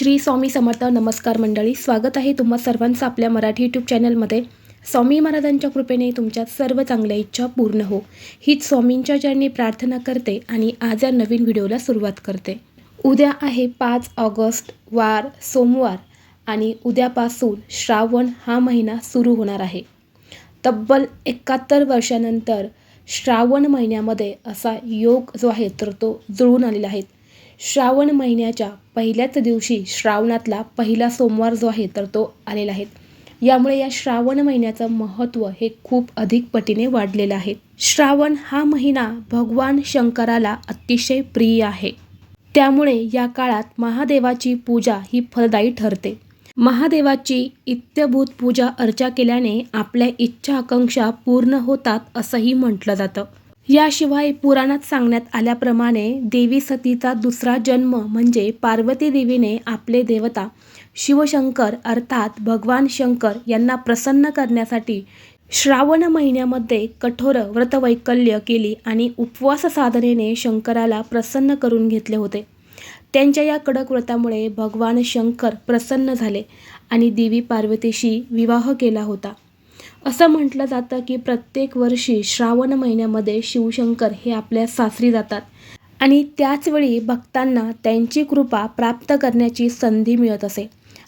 श्री स्वामी समर्थ नमस्कार मंडळी स्वागत आहे तुम्हा सर्वांचं आपल्या मराठी यूट्यूब चॅनलमध्ये स्वामी महाराजांच्या कृपेने तुमच्या सर्व चांगल्या इच्छा पूर्ण हो. हीच स्वामींच्या चरणी प्रार्थना करते आणि आज या नवीन व्हिडिओला सुरुवात करते. उद्या आहे पाच ऑगस्ट वार सोमवार आणि उद्यापासून श्रावण हा महिना सुरू होणार आहे. तब्बल एकाहत्तर वर्षानंतर श्रावण महिन्यामध्ये असा योग जो आहे तर तो जुळून आलेला आहे. श्रावण महिन्याच्या पहिल्याच दिवशी श्रावणातला पहिला सोमवार जो आहे तर तो आलेला आहे. यामुळे या श्रावण महिन्याचं महत्त्व हे खूप अधिक पटीने वाढलेलं आहे. श्रावण हा महिना भगवान शंकराला अतिशय प्रिय आहे. त्यामुळे या काळात महादेवाची पूजा ही फलदायी ठरते. महादेवाची इत्यभूत पूजा अर्चा केल्याने आपल्या इच्छा आकांक्षा पूर्ण होतात असंही म्हटलं जातं. याशिवाय पुराणात सांगण्यात आल्याप्रमाणे देवी सतीचा दुसरा जन्म म्हणजे पार्वती देवीने आपले देवता शिवशंकर अर्थात भगवान शंकर यांना प्रसन्न करण्यासाठी श्रावण महिन्यामध्ये कठोर व्रतवैकल्य केली आणि उपवास साधनेने शंकराला प्रसन्न करून घेतले होते. त्यांच्या या कडक व्रतामुळे भगवान शंकर प्रसन्न झाले आणि देवी पार्वतीशी विवाह केला होता. असं म्हटलं जातं की प्रत्येक वर्षी श्रावण महिन्यामध्ये शिवशंकर हे आपल्या सासरी जातात. आणि त्याचवेळी भक्तांना त्यांची कृपा प्राप्त करण्याची संधी मिळत असे.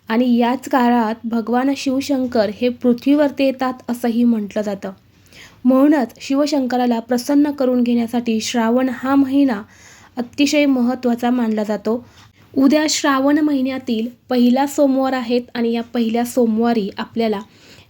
आणि याच काळात भगवान शिवशंकर हे पृथ्वीवरती येतात असंही म्हटलं जातं. म्हणूनच शिवशंकराला प्रसन्न करून घेण्यासाठी श्रावण हा महिना अतिशय महत्त्वाचा मानला जातो. उद्या श्रावण महिन्यातील पहिला सोमवार आहेत आणि या पहिल्या सोमवारी आपल्याला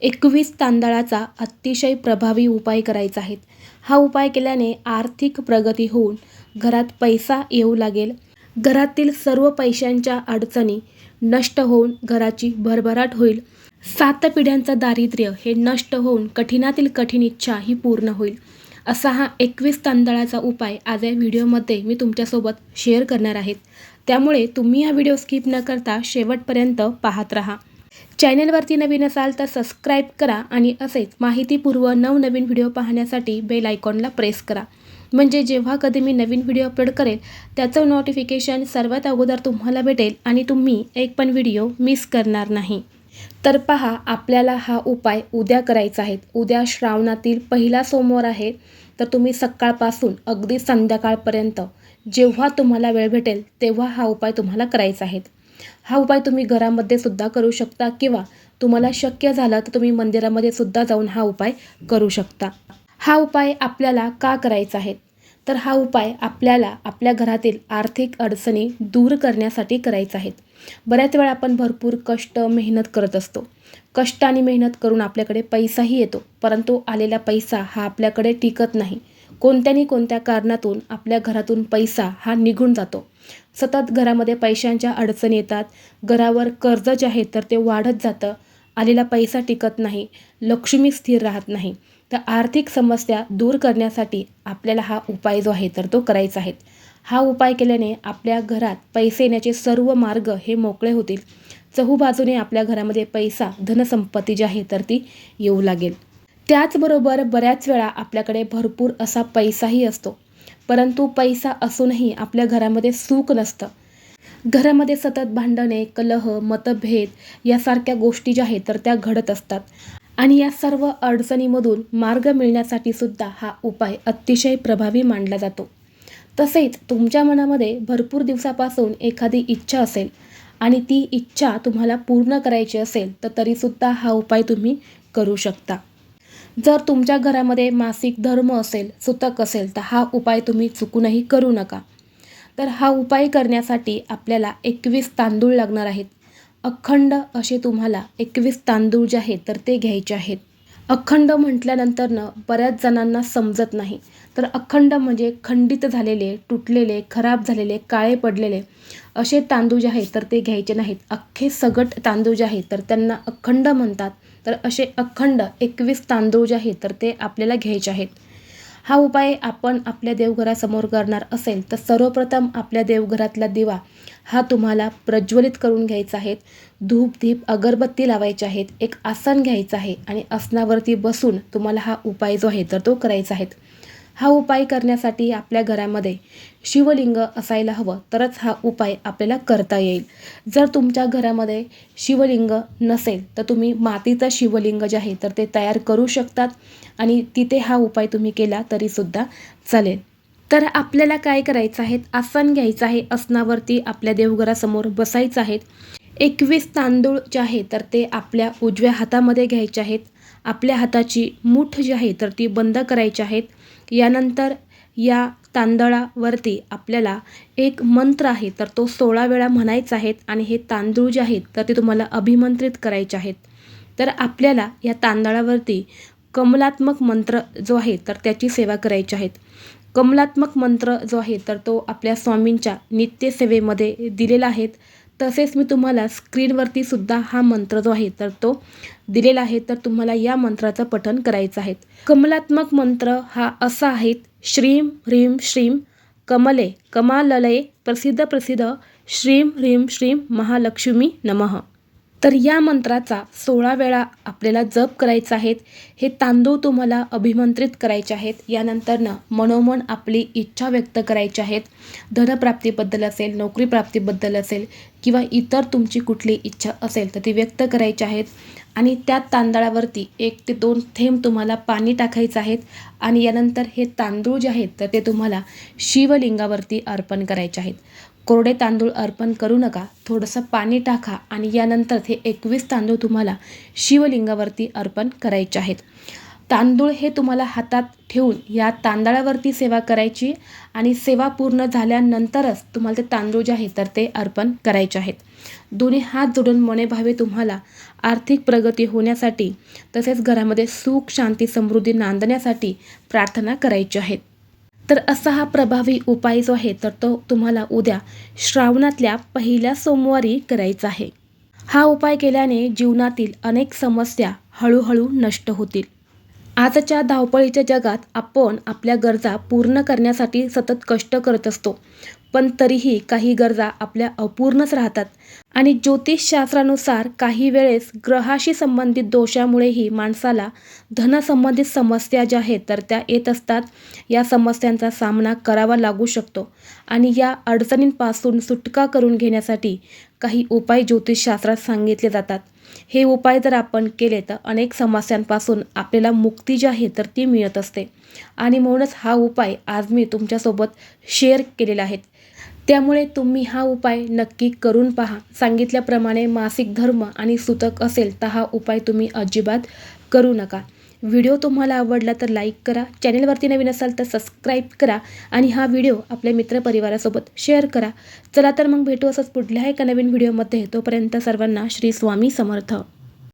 एकवीस तांदळाचा अतिशय प्रभावी उपाय करायचा आहे. हा उपाय केल्याने आर्थिक प्रगती होऊन घरात पैसा येऊ लागेल. घरातील सर्व पैशांच्या अडचणी नष्ट होऊन घराची भरभराट होईल. सात पिढ्यांचं दारिद्र्य हे नष्ट होऊन कठीणातील कठीण इच्छा ही पूर्ण होईल. असा हा एकवीस तांदळाचा उपाय आज या व्हिडिओमध्ये मी तुमच्यासोबत शेअर करणार आहेत त्यामुळे तुम्ही हा व्हिडिओ स्किप न करता शेवटपर्यंत पाहत राहा. चॅनलवरती नवीन असाल तर सबस्क्राईब करा आणि असेच माहितीपूर्व नवनवीन व्हिडिओ पाहण्यासाठी बेल आयकॉनला प्रेस करा. म्हणजे जेव्हा कधी मी नवीन व्हिडिओ अपलोड करेल त्याचं नोटिफिकेशन सर्वात अगोदर तुम्हाला भेटेल आणि तुम्ही एक पण व्हिडिओ मिस करणार नाही. तर पहा आपल्याला हा उपाय उद्या करायचा आहे. उद्या श्रावणातील पहिला सोमवार आहे. तर तुम्ही सकाळपासून अगदी संध्याकाळपर्यंत जेव्हा तुम्हाला वेळ भेटेल तेव्हा हा उपाय तुम्हाला करायचा आहे. हा उपाय तुम्ही घरामध्ये सुद्धा करू शकता किंवा तुम्हाला शक्य झालं तर तुम्ही मंदिरामध्ये सुद्धा जाऊन हा उपाय करू शकता. हा उपाय आपल्याला का करायचा आहे? तर हा उपाय आपल्याला आपल्या घरातील आर्थिक अडचणी दूर करण्यासाठी करायचा आहेत बऱ्याच वेळा आपण भरपूर कष्ट मेहनत करत असतो. कष्ट आणि मेहनत करून आपल्याकडे पैसाही येतो परंतु आलेला पैसा हा आपल्याकडे टिकत नाही. कोणत्यानी कोणत्या कारणातून आपल्या घरातून पैसा हा निघून जातो? सतत घरामध्ये पैशांच्या अडचणी येतात. घरावर कर्ज जे आहे तर ते वाढत जातं. आलेला पैसा टिकत नाही. लक्ष्मी स्थिर राहत नाही. तर आर्थिक समस्या दूर करण्यासाठी आपल्याला हा उपाय जो आहे तर तो करायचा आहे. हा उपाय केल्याने आपल्या घरात पैसे येण्याचे सर्व मार्ग हे मोकळे होतील. चहूबाजूने आपल्या घरामध्ये पैसा धनसंपत्ती जी आहे तर ती येऊ लागेल. त्याचबरोबर बऱ्याच वेळा आपल्याकडे भरपूर असा पैसाही असतो. परंतु पैसा असूनही आपल्या घरामध्ये सुख नसतं. घरामध्ये सतत भांडणे कलह मतभेद यासारख्या गोष्टी ज्या आहेत तर त्या घडत असतात. आणि या सर्व अडचणीमधून मार्ग मिळण्यासाठी सुद्धा हा उपाय अतिशय प्रभावी मानला जातो. तसेच तुमच्या मनामध्ये भरपूर दिवसापासून एखादी इच्छा असेल आणि ती इच्छा तुम्हाला पूर्ण करायची असेल तर तरीसुद्धा हा उपाय तुम्ही करू शकता. जर तुमच्या घरामध्ये मासिक धर्म असेल सुतक असेल तर हा उपाय तुम्ही चुकूनही करू नका. तर हा उपाय करण्यासाठी आपल्याला एकवीस तांदूळ लागणार आहेत. अखंड असे तुम्हाला एकवीस तांदूळ जे आहेत तर ते घ्यायचे आहेत. अखंड म्हटल्यानंतरनं बऱ्याच जणांना समजत नाही. तर अखंड म्हणजे खंडित झालेले तुटलेले खराब झालेले काळे पडलेले असे तांदूळ जे आहेत तर ते घ्यायचे नाहीत. अख्खे सगट तांदूळ जे आहेत तर त्यांना अखंड म्हणतात. तर असे अखंड एकवीस तांदूळ जे आहेत तर ते आपल्याला घ्यायचे आहेत. हा उपाय आपण आपल्या देवघरासमोर करणार असेल तर सर्वप्रथम आपल्या देवघरातला दिवा हा तुम्हाला प्रज्वलित करून घ्यायचा आहे. धूपधीप अगरबत्ती लावायची आहेत. एक आसन घ्यायचं आहे आणि आसनावरती बसून तुम्हाला हा उपाय जो आहे तर तो करायचा आहे. हा उपाय करण्यासाठी आपल्या घरामध्ये शिवलिंग असायला हवं. तरच हा उपाय आपल्याला करता येईल. जर तुमच्या घरामध्ये शिवलिंग नसेल तर तुम्ही मातीचं शिवलिंग जे आहे तर ते तयार करू शकतात आणि तिथे हा उपाय तुम्ही केला तरीसुद्धा चालेल. तर आपल्याला काय करायचं आहे? आसन घ्यायचं आहे. आसनावरती आपल्या देवघरासमोर बसायचं आहे. एकवीस तांदूळ जे आहे तर ते आपल्या उजव्या हातामध्ये घ्यायचे आहेत. आपल्या हाताची मूठ जी आहे तर ती बंद करायची आहेत. यानंतर या तांदळावरती आपल्याला एक मंत्र आहे तर तो सोळा वेळा म्हणायचा आहेत आणि हे तांदूळ जे आहेत तर ते तुम्हाला अभिमंत्रित करायचे आहेत. तर आपल्याला या तांदळावरती कमलात्मक मंत्र जो आहे तर त्याची सेवा करायची आहेत. कमलात्मक मंत्र जो आहे तर तो आपल्या स्वामींच्या नित्यसेवेमध्ये दिलेला आहेत तसेच मी तुम्हाला स्क्रीनवरती सुद्धा हा मंत्र जो आहे तर तो दिलेला आहे. तर तुम्हाला या मंत्राचं पठण करायचं आहे. कमलात्मक मंत्र हा असा आहे श्रीम ह्रीम श्रीम कमले कमाललये प्रसिद्ध प्रसिद्ध श्रीम ह्रीम श्रीम महालक्ष्मी नमः. तर या मंत्राचा सोळा वेळा आपल्याला जप करायचा आहेत हे तांदूळ तुम्हाला अभिमंत्रित करायचे आहेत. यानंतरनं मनोमन आपली इच्छा व्यक्त करायची आहेत. धनप्राप्तीबद्दल असेल नोकरी प्राप्तीबद्दल असेल किंवा इतर तुमची कुठली इच्छा असेल तर ती व्यक्त करायची आहेत. आणि त्या तांदळावरती एक ते दोन थेंब तुम्हाला पाणी टाकायचं आहेत. आणि यानंतर हे तांदूळ जे आहेत तर ते तुम्हाला शिवलिंगावरती अर्पण करायचे आहेत. कोरडे तांदूळ अर्पण करू नका थोडंसं पाणी टाका आणि यानंतर हे एकवीस तांदूळ तुम्हाला शिवलिंगावरती अर्पण करायचे आहेत. तांदूळ हे तुम्हाला हातात ठेवून या तांदळावरती सेवा करायची आणि सेवा पूर्ण झाल्यानंतरच तुम्हाला ते तांदूळ जे आहे तर ते अर्पण करायचे आहेत. दोन्ही हात जोडून मनेभावे तुम्हाला आर्थिक प्रगती होण्यासाठी तसेच घरामध्ये सुख शांती समृद्धी नांदण्यासाठी प्रार्थना करायची आहेत. तर असा हा प्रभावी उपाय जो आहे तर तो तुम्हाला उद्या श्रावणातल्या पहिल्या सोमवारी करायचा आहे. हा उपाय केल्याने जीवनातील अनेक समस्या हळूहळू नष्ट होतील. आजच्या धावपळीच्या जगात आपण आपल्या गरजा पूर्ण करण्यासाठी सतत कष्ट करत असतो. पण तरीही काही गरजा आपल्या अपूर्णच राहतात. आणि ज्योतिषशास्त्रानुसार काही वेळेस ग्रहाशी संबंधित दोषामुळेही माणसाला धनसंबंधित समस्या ज्या आहेत तर त्या येत असतात. या समस्यांचा सामना करावा लागू शकतो. आणि या अडचणींपासून सुटका करून घेण्यासाठी काही उपाय ज्योतिषशास्त्रात सांगितले जातात. हे उपाय जर आपण केले तर अनेक समस्यांपासून आपल्याला मुक्ती जी आहे तर ती मिळत असते. आणि म्हणूनच हा उपाय आज मी तुमच्यासोबत शेअर केलेला आहे. त्यामुळे तुम्ही हा उपाय नक्की करून पहा. सांगितल्याप्रमाणे मासिक धर्म आणि सुतक असेल तर हा उपाय तुम्ही अजिबात करू नका. व्हिडिओ तुम्हाला आवडला तर लाईक करा. चॅनेलवरती नवीन असाल तर सबस्क्राईब करा आणि हा व्हिडिओ आपल्या मित्रपरिवारासोबत शेअर करा. चला तर मग भेटू असंच पुढल्या एका नवीन व्हिडिओमध्ये. तोपर्यंत सर्वांना श्री स्वामी समर्थ.